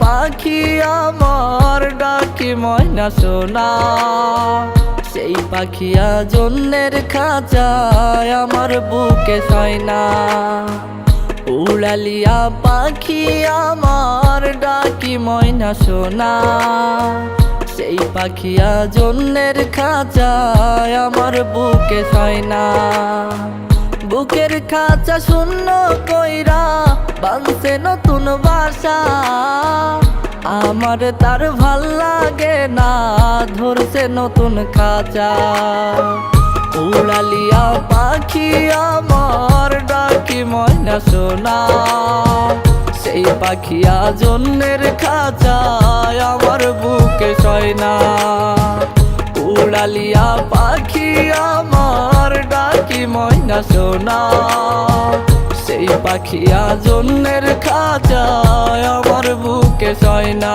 পাখি আমার ডাকি ময়না সোনা। সেই পাখিয়া জন্যের খাঁচায় আমার বুকে সয়না উড়ালিয়া পাখি আমার ডাকি ময়না সোনা। সেই পাখিয়া জন্যের খাঁচায় আমার বুকে সয়না বুকের খাঁচা শূন্য কইরা বাঁধছে নতুন বাসা। আমার তার ভালো লাগে না, ধরছে নতুন খাঁচা। উড়ালিয়া পাখি আমার ডাকি ময়না সোনা। সেই পাখিয়া জন্যের খাঁচায় আমার বুকে সয়না উড়ালিয়া পাখি আমার ডাকি ময়না সোনা। সেই পাখিয়া জন্যের খাঁচায় আমার বুকে সয়না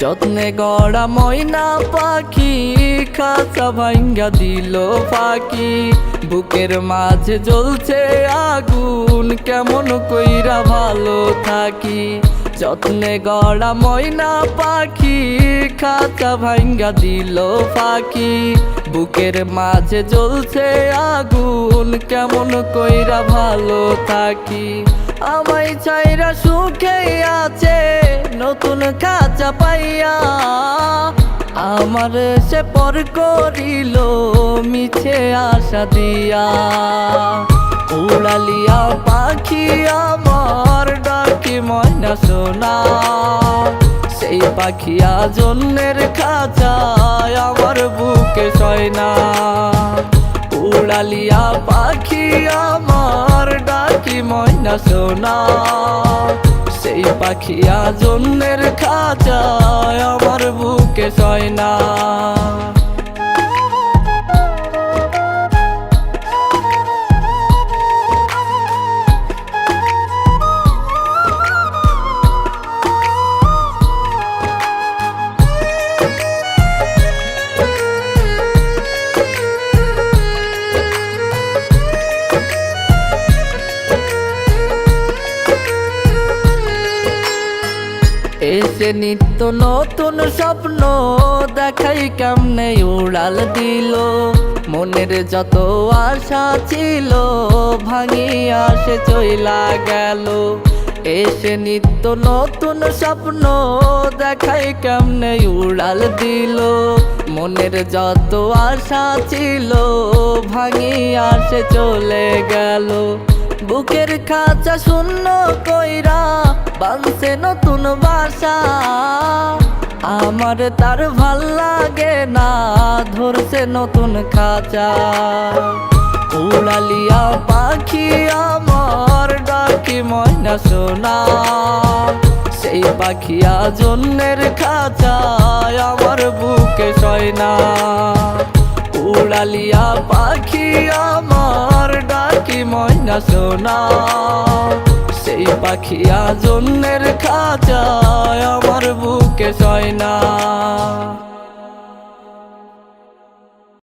যত্নে গড়া ময়না পাখি, খাঁচা ভাঙ্গা দিল পাখি বুকের মাঝে জ্বলছে আগুন, কেমন কইরা ভালো থাকি। যত্নে গড়া ময়না পাখি, খাঁচা ভাঙ্গা দিল পাখি বুকের মাঝে জ্বলছে আগুন, কেমন কইরা ভালো থাকি। আমায় চাইরা সুখে আছে, নতুন পাইয়া আমার সে পর করিল মিছে আশা দিয়া। উড়ালিয়া পাখি আমার ডাকি ময়না সোনা। সেই পাখিয়া জন্যের খাঁচায় আমার বুকে সয়না। উড়ালিয়া পাখি আমার ডাকি ময়না সোনা। সেই পাখি আজন্মের খাঁচায় আমার বুকে সয়না এসে নিত্য নতুন স্বপ্ন দেখাই কেমনে উড়াল দিল। মনের যত আশা ছিল ভাঙিয়া সে চইলা গেল। এসে নিত্য নতুন স্বপ্ন দেখাই কেমনে উড়াল দিল। মনের যত আশা ছিল ভাঙিয়া সে চলে গেল। বুকের খাঁচা শূন্য কইরা বাঁধছে নতুন বাসা। আমার তার ভালো লাগে না, ধরছে নতুন খাঁচা। উড়ালিয়া পাখি আমার ডাকি ময়না সোনা। সেই পাখিয়া জন্যের খাঁচায় আমার বুকে সয়না। উড়ালিয়া পাখি আমার ময়না সোনা সেই পাখিয়া জন্যের খাঁচায় আমার বুকে সয়না